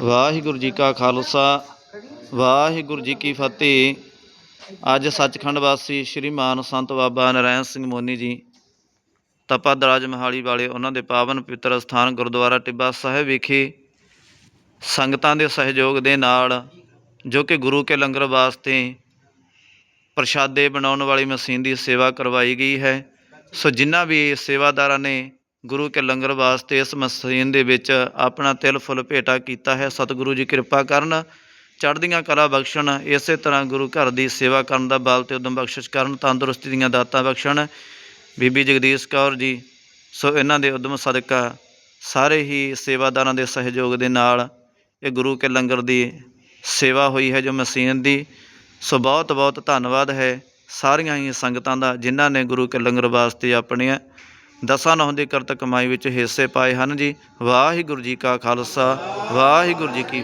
ਵਾਹਿਗੁਰੂ ਜੀ ਕਾ ਖਾਲਸਾ, ਵਾਹਿਗੁਰੂ ਜੀ ਕੀ ਫਤਿਹ। ਅੱਜ ਸੱਚਖੰਡ ਵਾਸੀ ਸ਼੍ਰੀਮਾਨ ਸੰਤ ਬਾਬਾ ਨਰੈਣ ਸਿੰਘ ਮੋਨੀ ਜੀ, ਤਪਾ ਦਰਾਜ ਮਹਾਲੀ ਵਾਲੇ ਉਹਨਾਂ ਦੇ ਪਾਵਨ ਪਵਿੱਤਰ ਸਥਾਨ ਗੁਰਦੁਆਰਾ ਟਿੱਬਾ ਸਾਹਿਬ ਵਿਖੇ ਸੰਗਤਾਂ ਦੇ ਸਹਿਯੋਗ ਦੇ ਨਾਲ, ਜੋ ਕਿ ਗੁਰੂ ਕੇ ਲੰਗਰ ਵਾਸਤੇ ਪ੍ਰਸ਼ਾਦੇ ਬਣਾਉਣ ਵਾਲੀ ਮਸ਼ੀਨ ਦੀ ਸੇਵਾ ਕਰਵਾਈ ਗਈ ਹੈ। ਸੋ ਜਿਨ੍ਹਾਂ ਵੀ ਸੇਵਾਦਾਰਾਂ ਨੇ ਗੁਰੂ ਕੇ ਲੰਗਰ ਵਾਸਤੇ ਇਸ ਮਸ਼ੀਨ ਦੇ ਵਿੱਚ ਆਪਣਾ ਤਿਲ ਫੁੱਲ ਭੇਟਾ ਕੀਤਾ ਹੈ। ਸਤਿਗੁਰੂ ਜੀ ਕਿਰਪਾ ਕਰਨ, ਚੜ੍ਹਦੀਆਂ ਕਲਾ ਬਖਸ਼ਣ, ਇਸੇ ਤਰ੍ਹਾਂ ਗੁਰੂ ਘਰ ਦੀ ਸੇਵਾ ਕਰਨ ਦਾ ਬਲ ਤੇ ਉਦਮ ਬਖਸ਼ਿਸ਼ ਕਰਨ, ਤੰਦਰੁਸਤੀ ਦੀਆਂ ਦਾਤਾਂ ਬਖਸ਼ਣ। ਬੀਬੀ ਜਗਦੀਸ਼ ਕੌਰ ਜੀ, ਸੋ ਇਹਨਾਂ ਦੇ ਉਦਮ ਸਦਕਾ ਸਾਰੇ ਹੀ ਸੇਵਾਦਾਰਾਂ ਦੇ ਸਹਿਯੋਗ ਦੇ ਨਾਲ ਇਹ ਗੁਰੂ ਕੇ ਲੰਗਰ ਦੀ ਸੇਵਾ ਹੋਈ ਹੈ ਜੋ ਮਸ਼ੀਨ ਦੀ। ਸੋ ਬਹੁਤ ਬਹੁਤ ਧੰਨਵਾਦ ਹੈ ਸਾਰੀਆਂ ਹੀ ਸੰਗਤਾਂ ਦਾ, ਜਿਨ੍ਹਾਂ ਨੇ ਗੁਰੂ ਕੇ ਲੰਗਰ ਵਾਸਤੇ ਆਪਣੀਆਂ ਦਸਾਂ ਨਹੁੰ ਦੀ ਕਰਤ ਕਮਾਈ ਵਿੱਚ ਹਿੱਸੇ ਪਾਏ ਹਨ ਜੀ। ਵਾਹਿਗੁਰੂ ਜੀ ਕਾ ਖਾਲਸਾ, ਵਾਹਿਗੁਰੂ ਜੀ ਕੀ